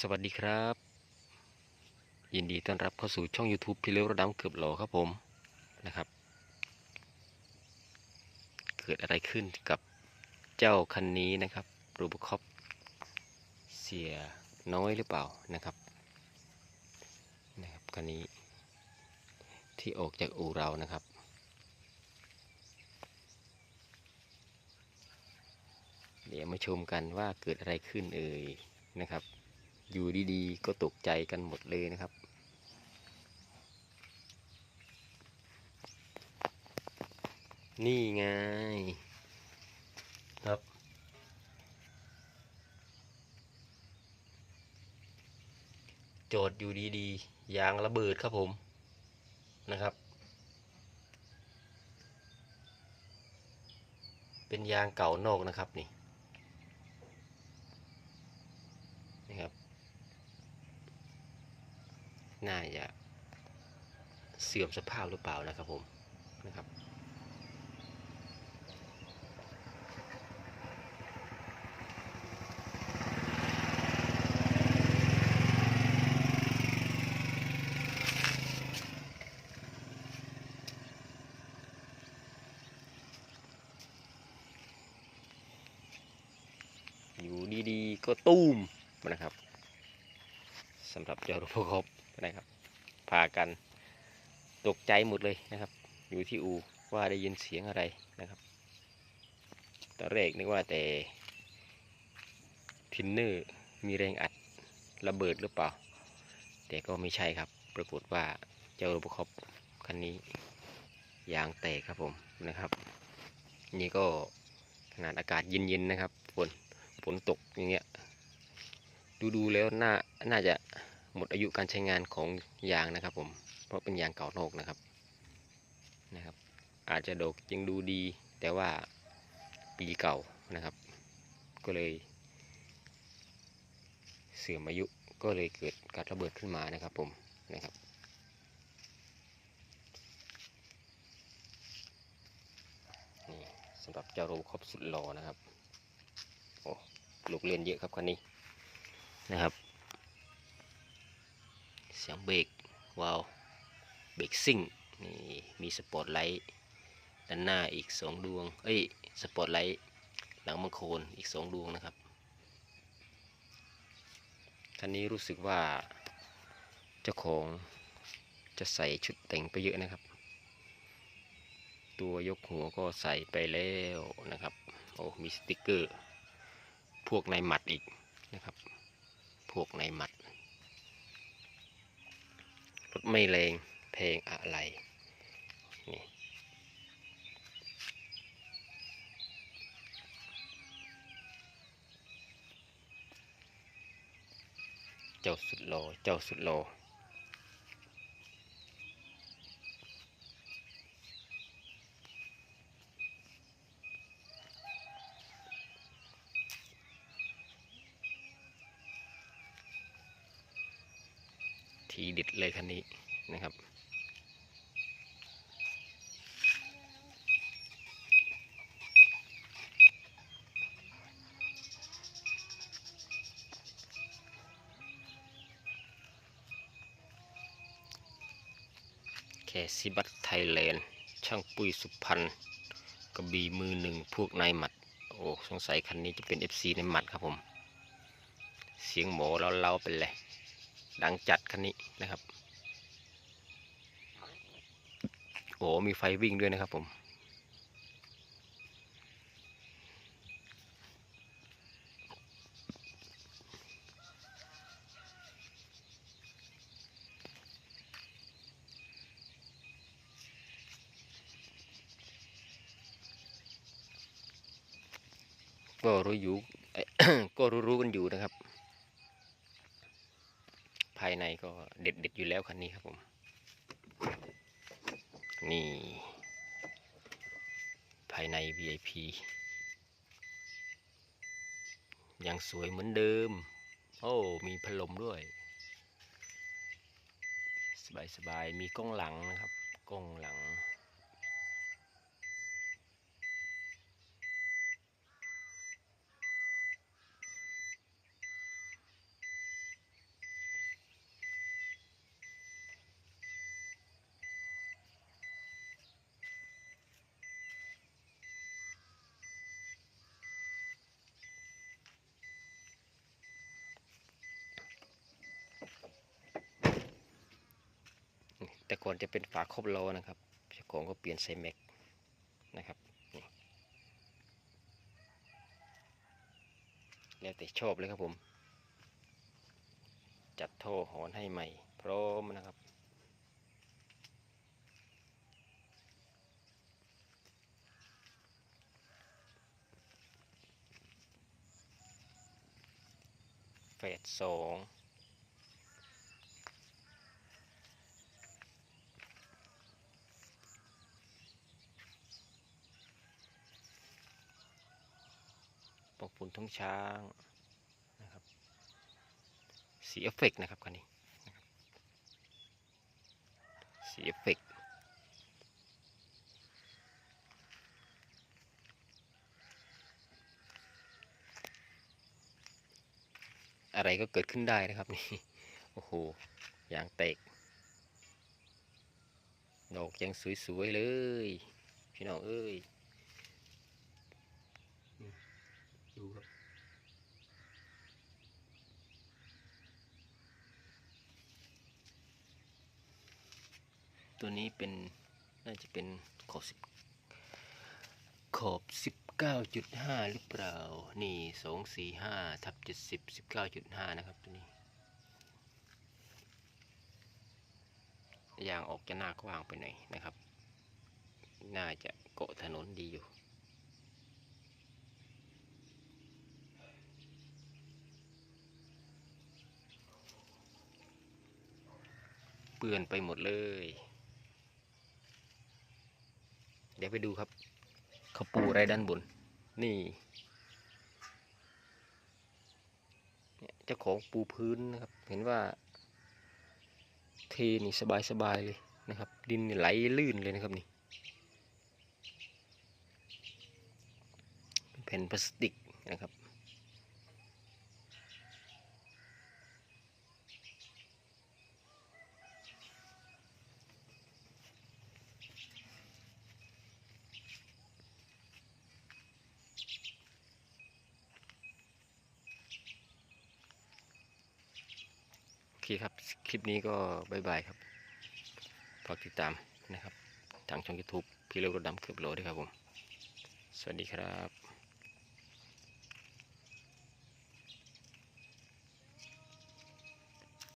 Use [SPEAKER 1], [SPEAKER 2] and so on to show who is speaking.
[SPEAKER 1] สวัสดีครับ ยินดีต้อนรับเข้าสู่ช่อง YouTube พี่เลี้ยวระดับเกือบโหลครับผมนะครับ เกิดอะไรขึ้นกับเจ้าคันนี้นะครับรูบคอปเสียน้อยหรือเปล่านะครับนะครับคันนี้ ที่ออกจากอู่เรานะครับเดี๋ยวมาชมกันว่าเกิดอะไรขึ้นเอ่ยนะครับ อยู่ดีๆ ก็ตกใจกันหมดเลยนะครับ นี่ไงครับ โจทย์อยู่ดีๆยางระเบิดครับผมนะครับ เป็นยางเก่านอกนะครับนี่นี่ครับ น่าจะเสื่อมสภาพหรือเปล่านะครับผมนะครับอยู่ดีๆ ก็ตุ้มนะครับสำหรับเจ้ารถพกบ นะครับพากันตกใจหมดเลยนะครับ อยู่ที่อูว่าได้ยินเสียงอะไรนะครับตอนแรกนึกว่าแต่ทินเนอร์มีแรงอัดระเบิดหรือเปล่า แต่ก็ไม่ใช่ครับ ปรากฏว่าเจ้ารถพกบคันนี้ยางแตกครับผมนะครับ นี่ก็ขนาดอากาศเย็นๆนะครับฝนฝนตกอย่างเงี้ยดูดูๆแล้วน่าน่าจะ หมดอายุการใช้งานของยางนะครับผม เพราะเป็นยางเก่านอกนะครับนะครับ อาจจะดกยังดูดี แต่ว่าปีเก่านะครับ ก็เลย เสื่อมอายุก็เลยเกิดการระเบิดขึ้นมานะครับผมนะครับนี่สำหรับเจ้าโรบคอปสุดหล่อนะครับโอ้ลูกเล่นเยอะครับคันนี้นะครับ สียงเบรกว้าวเบรกซิ่งนี่มีสปอตไลท์ด้านหน้าอีกสองดวง เอ้ยสปอตไลท์หลังมังโคนอีกสองดวงนะครับคันนี้รู้สึกว่าเจ้าของจะใส่ชุดแต่งไปเยอะนะครับ ตัวยกหัวก็ใส่ไปแล้วนะครับ โอ้มีสติกเกอร์ พวกในหมัดอีกนะครับ พวกในหมัด รถ ไม่แรงเพลงอะไรนี่เจ้าสุดโลเจ้าสุดโล ทีเด็ดเลยคันนี้นะครับ แคซิบัตไทยแลนด์ ช่างปุ้ยสุพรรณกระบี่มือหนึ่งพวกนายหมัด โอ้ สงสัยคันนี้จะเป็น FC ในหมัดครับผม เสียงหมอเราเล่าๆเป็นเลย ดังจัดคันนี้นะครับ โอ้มีไฟวิ่งด้วยนะครับผม ก็รู้อยู่ ก็รู้ๆกันอยู่นะครับ ภายในก็เด็ดเด็ดอยู่แล้วคันนี้ครับผม นี่ ภายใน VIP ยังสวยเหมือนเดิม โอ้ มีพัดลมด้วย สบายสบายๆมีกล้องหลังนะครับ กล้องหลัง ก่อนจะเป็นฝาครอบโลนะครับเจ้าของก็เปลี่ยนใส่แม็กนะครับแล้วแต่ชอบเลยครับผม จัดโทหอนให้ใหม่ พร้อมนะครับเฟสสอง ปกปุ่นทุ่งช้างนะครับสีเอฟเฟกต์นะครับคันนี้สีเอฟเฟกต์อะไรก็เกิดขึ้นได้นะครับนี่โอ้โหยางแตกดอกยังสวยๆเลย พี่น้องเอ้ยนี่ ดูครับ ตัวนี้เป็นน่าจะเป็นขอบสิบขอบสิบเก้าจุดห้าหรือเปล่า นี่สองสี่ห้าทับเจ็ดสิบสิบเก้าจุดห้านะครับตัวนี้ยางออกจะหน้ากว้างไปหน่อยนะครับ น่าจะเกาะถนนดีอยู่ ปื้อนไปหมดเลย เดี๋ยวไปดูครับเขาปูอะไรด้านบน นี่เจ้าของปูพื้นนะครับ เห็นว่า เทนี่สบายสบายเลยนะครับ ดินไหลลื่นเลยนะครับนี่แผ่นพลาสติกนะครับ เคครับ คลิปนี้ก็บายบายครับฝากติดตามนะครับ ทางช่อง YouTube พี่เลกรถดำเกือบโลด้วยครับผม สวัสดีครับ